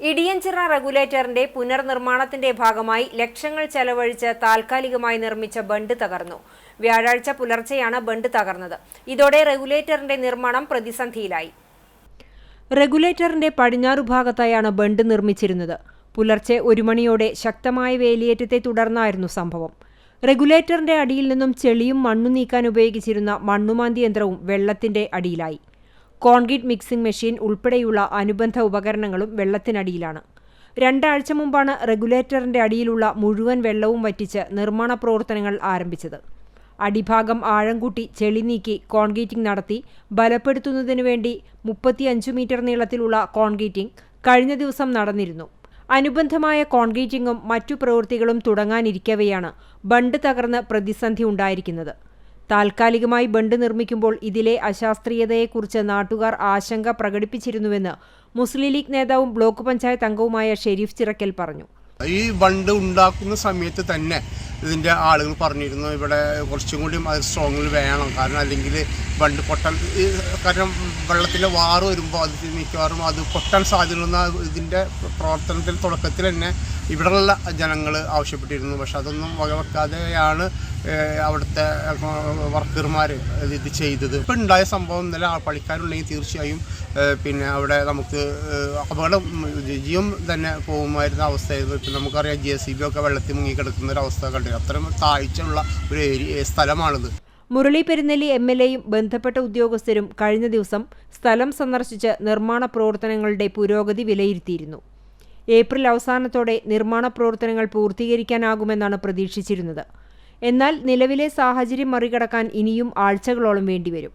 ഇടിയഞ്ചിറ റെഗുലേറ്ററിന്റെ പുനർനിർമ്മാണത്തിന്റെ ഭാഗമായി ലക്ഷങ്ങൾ ചെലവഴിച്ച് താൽക്കാലികമായി നിർമ്മിച്ച ബണ്ട് തകർന്നു. വ്യാഴാഴ്ച പുലർച്ചെയാണ് ബണ്ട് തകർന്നത്. ഇതോടെ റെഗുലേറ്ററിന്റെ നിർമ്മാണം പ്രതിസന്ധിയിലായി. റെഗുലേറ്ററിന്റെ പടിഞ്ഞാറു ഭാഗത്തായാണ് ബണ്ട് നിർമ്മിച്ചിരുന്നത്. പുലർച്ചെ ഒരു മണിയോടെ ശക്തമായ വേലിയേറ്റത്തെ തുടർന്നായിരുന്നു സംഭവം. റെഗുലേറ്ററിന്റെ അടിയിൽ നിന്നും ചെളിയും മണ്ണും നീക്കാൻ ഉപയോഗിച്ചിരുന്ന മണ്ണുമാന്തി യന്ത്രവും വെള്ളത്തിന്റെ അടിയിലായി. കോൺക്രീറ്റ് മിക്സിംഗ് മെഷീൻ ഉൾപ്പെടെയുള്ള അനുബന്ധ ഉപകരണങ്ങളും വെള്ളത്തിനടിയിലാണ്. രണ്ടാഴ്ച മുമ്പാണ് റെഗുലേറ്ററിന്റെ അടിയിലുള്ള മുഴുവൻ വെള്ളവും വറ്റിച്ച് നിർമ്മാണ പ്രവർത്തനങ്ങൾ ആരംഭിച്ചത്. അടിഭാഗം ആഴം കൂട്ടി ചെളി നീക്കി കോൺക്രീറ്റിംഗ് നടത്തി. ബലപ്പെടുത്തുന്നതിനു വേണ്ടി മുപ്പത്തിയഞ്ച് മീറ്റർ നീളത്തിലുള്ള കോൺക്രീറ്റിംഗ് കഴിഞ്ഞ ദിവസം നടന്നിരുന്നു. അനുബന്ധമായ കോൺക്രീറ്റിംഗും മറ്റു പ്രവൃത്തികളും തുടങ്ങാനിരിക്കവെയാണ് ബണ്ട് തകർന്ന് പ്രതിസന്ധി ഉണ്ടായിരിക്കുന്നത്. താൽക്കാലികമായി ബണ്ട് നിർമ്മിക്കുമ്പോൾ ഇതിലെ അശാസ്ത്രീയതയെക്കുറിച്ച് നാട്ടുകാർ ആശങ്ക പ്രകടിപ്പിച്ചിരുന്നുവെന്ന് മുസ്ലിം ലീഗ് നേതാവും ബ്ലോക്ക് പഞ്ചായത്ത് അംഗവുമായ ഷെരീഫ് ചിറക്കൽ പറഞ്ഞു. ഈ ബണ്ട് ഉണ്ടാക്കുന്ന സമയത്ത് തന്നെ ഇതിന്റെ ആളുകൾ പറഞ്ഞിരുന്നു ഇവിടെ കുറച്ചും കൂടി അത് സ്ട്രോങ്ങിൽ വേണം. കാരണം അല്ലെങ്കിൽ ബണ്ട് ഈ കാരണം വെള്ളത്തിലെ വാറ് വരുമ്പോൾ അത് മിക്കവാറും അത് പൊട്ടാൻ സാധ്യതയുള്ള ഇതിന്റെ പ്രവർത്തനത്തിൽ തുടക്കത്തിൽ തന്നെ ഇവിടെയുള്ള ജനങ്ങൾ ആവശ്യപ്പെട്ടിരുന്നു. പക്ഷെ അതൊന്നും വകവെക്കാതെയാണ് അവിടുത്തെ വർക്കർമാർ ഇത് ചെയ്തത്. ഇപ്പം ഉണ്ടായ സംഭവം ഇന്നലെ പണിക്കാരുണ്ടെങ്കിൽ തീർച്ചയായും പിന്നെ അവിടെ നമുക്ക് അപകടം ജീവൻ തന്നെ പോകുമായിരുന്ന അവസ്ഥയായിരുന്നു. ഇപ്പം നമുക്കറിയാം ജെ സി ബി ഒക്കെ വെള്ളത്തിൽ മുങ്ങിക്കിടക്കുന്ന ഒരു അവസ്ഥ കണ്ടു. അത്രയും താഴ്ചയുള്ള ഒരു ഏരിയ സ്ഥലമാണിത്. മുരളി പെരുന്നെല്ലി എം എൽ എയും ബന്ധപ്പെട്ട ഉദ്യോഗസ്ഥരും കഴിഞ്ഞ ദിവസം സ്ഥലം സന്ദർശിച്ച് നിർമ്മാണ പ്രവർത്തനങ്ങളുടെ പുരോഗതി വിലയിരുത്തിയിരുന്നു. ഏപ്രിൽ അവസാനത്തോടെ നിർമ്മാണ പ്രവർത്തനങ്ങൾ പൂർത്തീകരിക്കാനാകുമെന്നാണ് പ്രതീക്ഷിച്ചിരുന്നത്. എന്നാൽ നിലവിലെ സാഹചര്യം മറികടക്കാൻ ഇനിയും ആഴ്ചകളോളം വേണ്ടിവരും.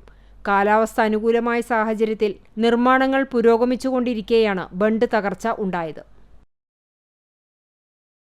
കാലാവസ്ഥ അനുകൂലമായ സാഹചര്യത്തിൽ നിർമ്മാണങ്ങൾ പുരോഗമിച്ചുകൊണ്ടിരിക്കെയാണ് ബണ്ട് തകർച്ച ഉണ്ടായത്.